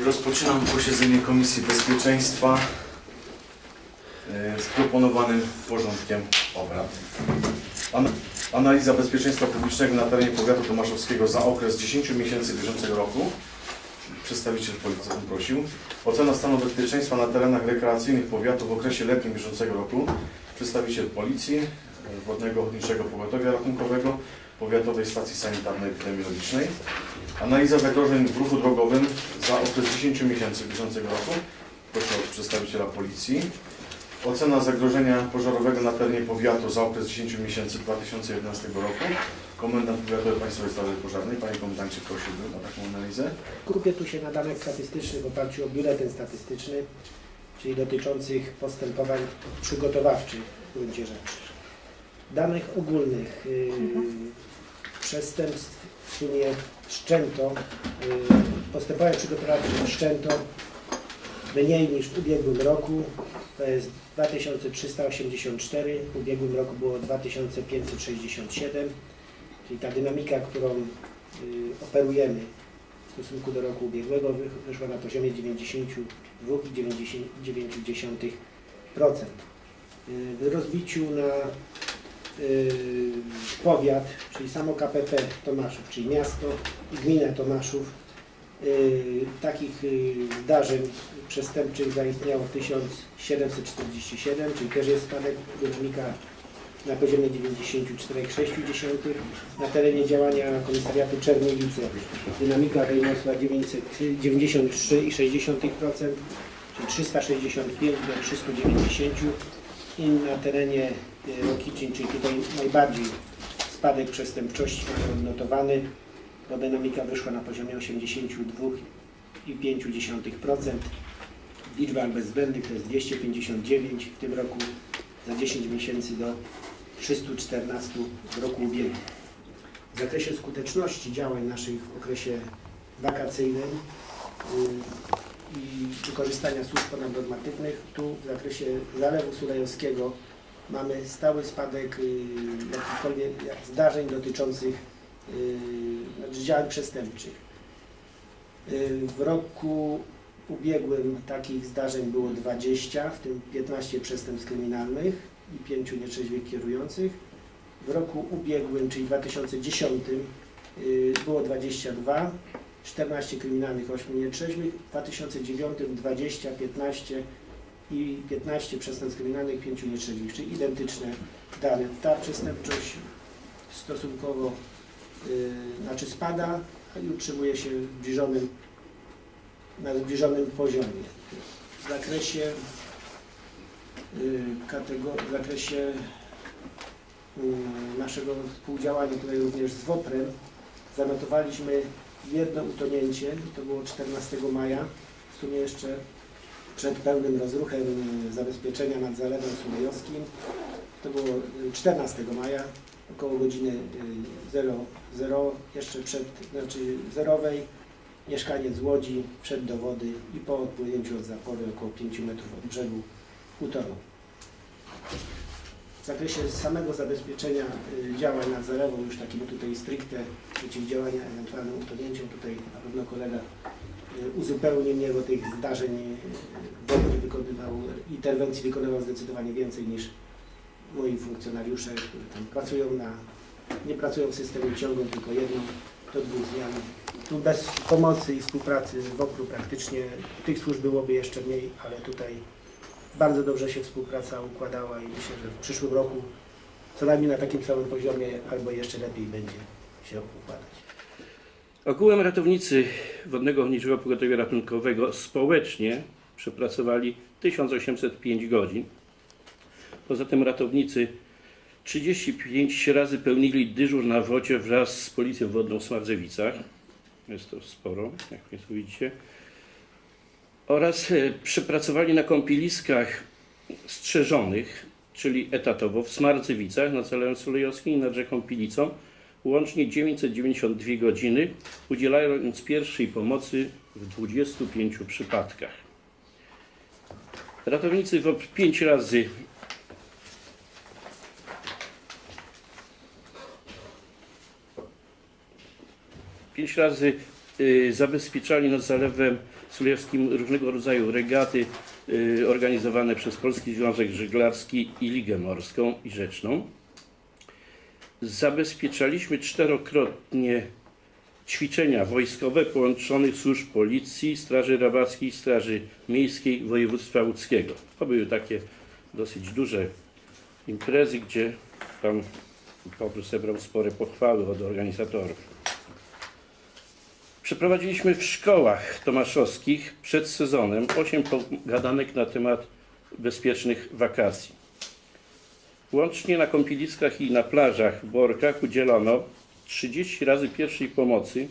I rozpoczynam posiedzenie Komisji Bezpieczeństwa e, z proponowanym porządkiem obrad. An analiza bezpieczeństwa publicznego na terenie powiatu tomaszowskiego za okres 10 miesięcy bieżącego roku. Przedstawiciel policji prosił. Ocena stanu bezpieczeństwa na terenach rekreacyjnych powiatu w okresie letnim bieżącego roku. Przedstawiciel Policji, Wodnego Ochotniczego Pogotowia Ratunkowego, Powiatowej Stacji Sanitarnej Epidemiologicznej. Analiza zagrożeń w ruchu drogowym za okres 10 miesięcy bieżącego roku. Proszę od przedstawiciela Policji. Ocena zagrożenia pożarowego na terenie powiatu za okres 10 miesięcy 2011 roku. Komendant Powiatowej Państwowej Straży Pożarnej. Panie Komendancie, prosiłbym o taką analizę. Kupię tu się na danych statystycznych w oparciu o biuletyn statystyczny, czyli dotyczących postępowań przygotowawczych w gruncie rzeczy. Danych ogólnych yy, przestępstw w sumie wszczęto, yy, postępowań przygotowawczych wszczęto mniej niż w ubiegłym roku, to jest 2384, w ubiegłym roku było 2567, czyli ta dynamika, którą yy, operujemy w stosunku do roku ubiegłego wy- wyszła na poziomie 92,9%. Y, W rozbiciu na y, powiat, czyli samo KPP Tomaszów, czyli miasto i gminę Tomaszów, y, takich y, zdarzeń przestępczych zaistniało 1747, czyli też jest spadek dynamika na poziomie 94,6. Na terenie działania komisariatu Czerniewice dynamika wyniosła 93,6%, czyli 365 do 390 i na terenie e, Rokicin, czyli tutaj najbardziej spadek przestępczości odnotowany, bo dynamika wyszła na poziomie 82,5%. Liczba bezwzględnych to jest 259 w tym roku, za 10 miesięcy do 314 w roku ubiegłym. W zakresie skuteczności działań naszych w okresie wakacyjnym y, i wykorzystania służb ponadnormatywnych, tu w zakresie Zalewu Sulejowskiego mamy stały spadek y, jakichkolwiek jak zdarzeń dotyczących y, znaczy działań przestępczych. Y, W roku ubiegłym takich zdarzeń było 20, w tym 15 przestępstw kryminalnych i 5 nietrzeźwych kierujących. W roku ubiegłym, czyli 2010, y, było 22, 14 kryminalnych, 8 nietrzeźwych, w 2009 20, 15 i 15 przestępstw kryminalnych, 5 nietrzeźwych, czyli identyczne dane. Ta przestępczość stosunkowo y, znaczy spada i utrzymuje się w zbliżonym, na zbliżonym poziomie. W zakresie y, w zakresie y, naszego współdziałania tutaj również z WOPR-em zanotowaliśmy jedno utonięcie, to było 14 maja, w sumie jeszcze przed pełnym rozruchem y, zabezpieczenia nad Zalewem Sulejowskim. To było y, 14 maja, około godziny y, 00, jeszcze przed, znaczy zerowej, mieszkaniec Łodzi wszedł do wody i po odpłynięciu od zapory około 5 metrów od brzegu utonął. W zakresie samego zabezpieczenia y, działań nad zalewą, już takim tutaj stricte przeciwdziałania ewentualnym utonięciom, tutaj na pewno kolega y, uzupełni mnie, bo tych zdarzeń y, wodny wykonywał, interwencji wykonywał zdecydowanie więcej niż moi funkcjonariusze, którzy tam pracują na, nie pracują w systemie ciągłym, tylko jedną do dwóch zmian. Tu bez pomocy i współpracy z WOPR-u praktycznie tych służb byłoby jeszcze mniej, ale tutaj bardzo dobrze się współpraca układała i myślę, że w przyszłym roku co najmniej na takim samym poziomie albo jeszcze lepiej będzie się układać. Ogółem ratownicy Wodnego Ochotniczego Pogotowia Ratunkowego społecznie przepracowali 1805 godzin. Poza tym ratownicy 35 razy pełnili dyżur na wodzie wraz z Policją Wodną w Smardzewicach. Jest to sporo, jak Państwo widzicie. Oraz e, przepracowali na kąpieliskach strzeżonych, czyli etatowo w Smardzewicach nad Zalewem Sulejowskim i nad rzeką Pilicą łącznie 992 godziny, udzielając pierwszej pomocy w 25 przypadkach. Ratownicy WOP 5 razy pięć razy y, zabezpieczali nad zalewem Sulewskim różnego rodzaju regaty y, organizowane przez Polski Związek Żeglarski i Ligę Morską i Rzeczną. Zabezpieczaliśmy czterokrotnie ćwiczenia wojskowe połączonych służb policji, Straży Rabackiej, Straży Miejskiej Województwa Łódzkiego. To były takie dosyć duże imprezy, gdzie pan Paweł zebrał spore pochwały od organizatorów. Przeprowadziliśmy w szkołach tomaszowskich przed sezonem 8 pogadanek na temat bezpiecznych wakacji. Łącznie na kąpieliskach i na plażach w Borkach udzielono 30 razy pierwszej pomocy,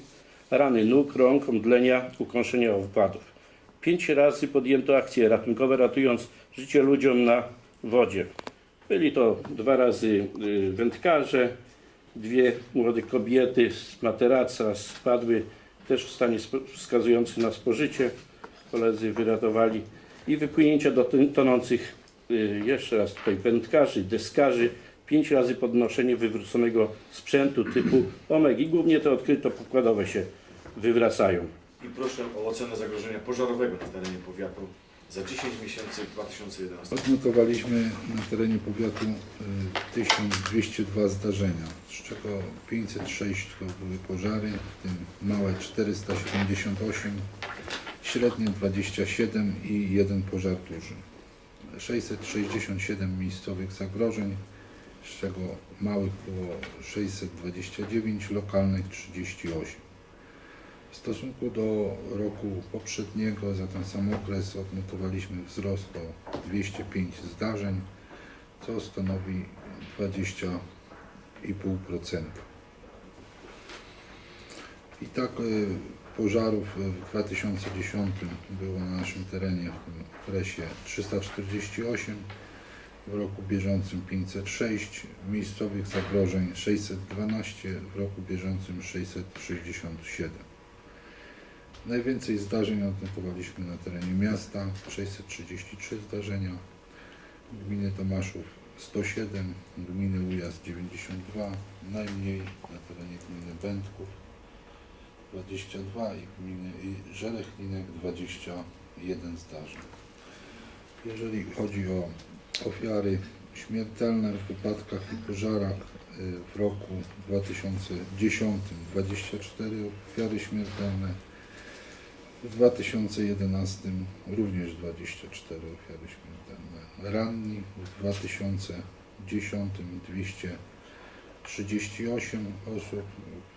rany nóg, rąk, omdlenia, ukąszenia owadów. 5 razy podjęto akcje ratunkowe, ratując życie ludziom na wodzie. Byli to dwa razy y, wędkarze, dwie młode kobiety z materaca spadły też w stanie wskazującym na spożycie. Koledzy wyratowali i wypłynięcia do ton- tonących y, jeszcze raz tutaj wędkarzy, deskarzy, pięć razy podnoszenie wywróconego sprzętu typu omegi. Głównie te odkryto pokładowe się wywracają. I proszę o ocenę zagrożenia pożarowego na terenie powiatu za 10 miesięcy 2011 Odnotowaliśmy na terenie powiatu y, 1202 zdarzenia, z czego 506 to były pożary, w tym małe 478, średnie 27 i jeden pożar duży. 667 miejscowych zagrożeń, z czego małych było 629, lokalnych 38. W stosunku do roku poprzedniego za ten sam okres odnotowaliśmy wzrost o 205 zdarzeń, co stanowi 20,5%. I tak y, pożarów w 2010 było na naszym terenie w tym okresie 348, w roku bieżącym 506, miejscowych zagrożeń 612, w roku bieżącym 667. Najwięcej zdarzeń odnotowaliśmy na terenie miasta, 633 zdarzenia, gminy Tomaszów 107, gminy Ujas 92, najmniej na terenie gminy Będków 22 i gminy i Żelechlinek 21 zdarzeń. Jeżeli chodzi o ofiary śmiertelne w wypadkach i pożarach y, w roku 2010 24 ofiary śmiertelne, w 2011 również 24 ofiary śmiertelne. Ranni w 2010 238 osób,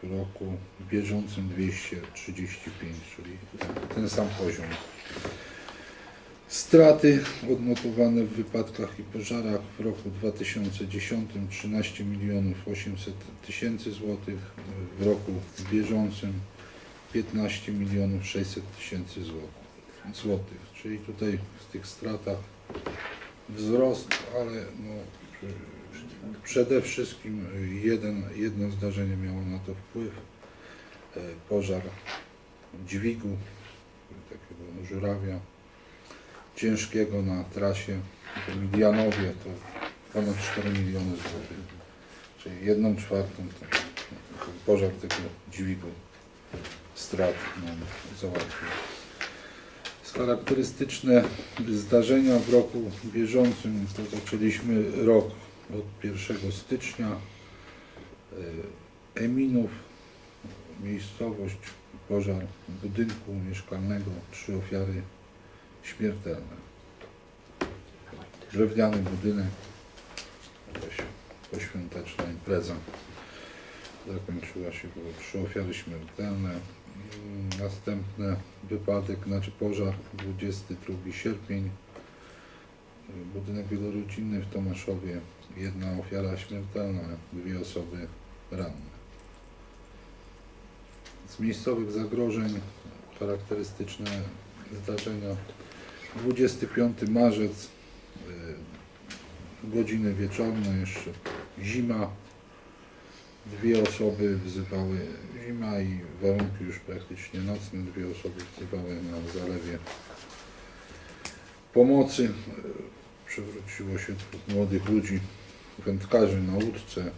w roku bieżącym 235, czyli ten, sam poziom. Straty odnotowane w wypadkach i pożarach w roku 2010 13 milionów 800 tysięcy złotych, w roku bieżącym 15 milionów 600 tysięcy złotych. Czyli tutaj w tych stratach wzrost, ale no, przede wszystkim jeden, jedno zdarzenie miało na to wpływ. E, Pożar dźwigu, takiego żurawia ciężkiego na trasie w Midianowie to ponad 4 miliony złotych, czyli jedną czwartą to pożar tego dźwigu strat nam załatwił. Charakterystyczne zdarzenia w roku bieżącym to zaczęliśmy rok od 1 stycznia. E, Eminów, miejscowość, pożar budynku mieszkalnego, trzy ofiary śmiertelne. Drewniany budynek, jakaś poświąteczna impreza zakończyła się, były trzy ofiary śmiertelne. Mm, Następny wypadek, znaczy pożar 22 sierpień. Budynek wielorodzinny w Tomaszowie. Jedna ofiara śmiertelna, dwie osoby ranne. Z miejscowych zagrożeń charakterystyczne zdarzenia 25 marzec, y, godziny wieczorne, jeszcze zima. Dwie osoby wzywały, zima i warunki już praktycznie nocne, dwie osoby wzywały na zalewie pomocy. Przewróciło się dwóch młodych ludzi, wędkarzy na łódce.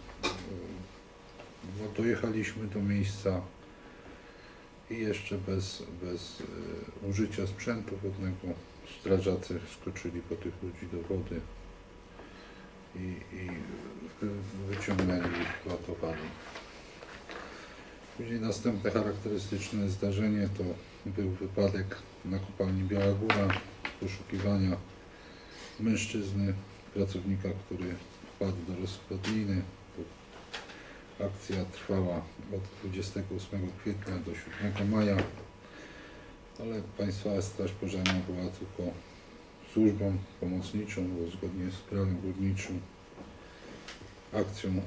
No, dojechaliśmy do miejsca i jeszcze bez, bez e, użycia sprzętu wodnego strażacy skoczyli po tych ludzi do wody i, i wy- wyciągnęli ich, ratowali. Później następne charakterystyczne zdarzenie to był wypadek na kopalni Biała Góra, poszukiwania mężczyzny, pracownika, który wpadł do rozkładliny. Akcja trwała od 28 kwietnia do 7 maja, ale Państwowa Straż Pożarna była tylko służbą pomocniczą, bo zgodnie z prawem górniczym akcją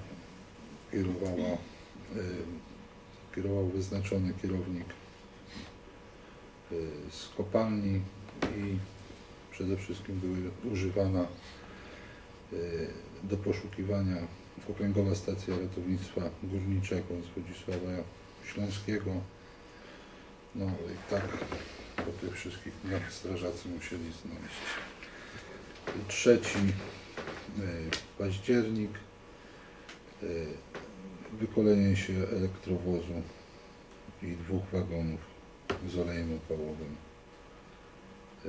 kierowała, kierował wyznaczony kierownik e, z kopalni i przede wszystkim były używana e, do poszukiwania Okręgowa Stacja Ratownictwa Górniczego z Wodzisława Śląskiego. No i tak wszystkich dniach strażacy musieli znaleźć. Trzeci e, październik e, wykolenie się elektrowozu i dwóch wagonów z olejem opałowym e,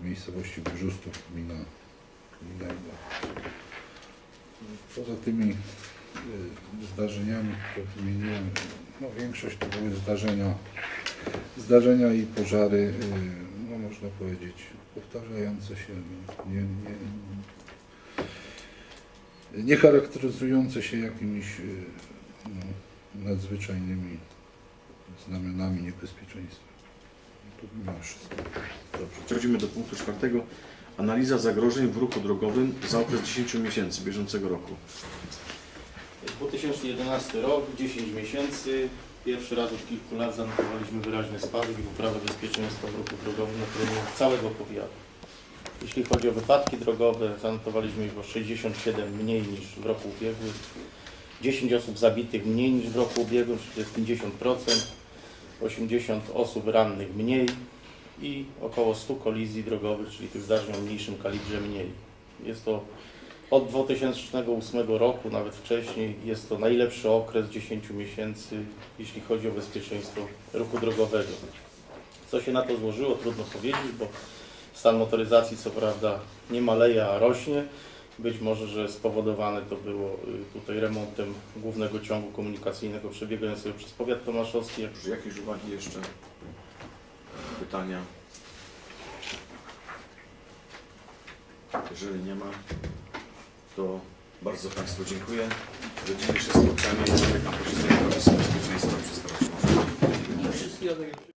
w miejscowości Brzustów, gmina, Ida. Poza tymi zdarzeniami, które wymieniłem, no większość to były zdarzenia, zdarzenia i pożary, e, no można powiedzieć, powtarzające się, nie, nie, nie charakteryzujące się jakimiś e, no, nadzwyczajnymi znamionami niebezpieczeństwa. To mimo wszystko. Dobrze, przechodzimy do punktu czwartego. Analiza zagrożeń w ruchu drogowym za okres 10 miesięcy bieżącego roku. 2011 rok, 10 miesięcy. Pierwszy raz od kilku lat zanotowaliśmy wyraźny spadek i poprawę bezpieczeństwa w ruchu drogowym na terenie całego powiatu. Jeśli chodzi o wypadki drogowe, zanotowaliśmy ich o 67 mniej niż w roku ubiegłym. 10 osób zabitych mniej niż w roku ubiegłym, czyli jest 50%. 80 osób rannych mniej i około 100 kolizji drogowych, czyli tych zdarzeń o mniejszym kalibrze mniej. Jest to od 2008 roku, nawet wcześniej, jest to najlepszy okres 10 miesięcy, jeśli chodzi o bezpieczeństwo ruchu drogowego. Co się na to złożyło, trudno powiedzieć, bo stan motoryzacji co prawda nie maleje, a rośnie. Być może, że spowodowane to było y, tutaj remontem głównego ciągu komunikacyjnego przebiegającego przez powiat tomaszowski, Dobrze, jakieś uwagi jeszcze? Pytania? Jeżeli nie ma, to bardzo Państwu dziękuję. Do dzisiejsze spotkanie. Zamykam posiedzenie Komisji Bezpieczeństwa i Przestępczości.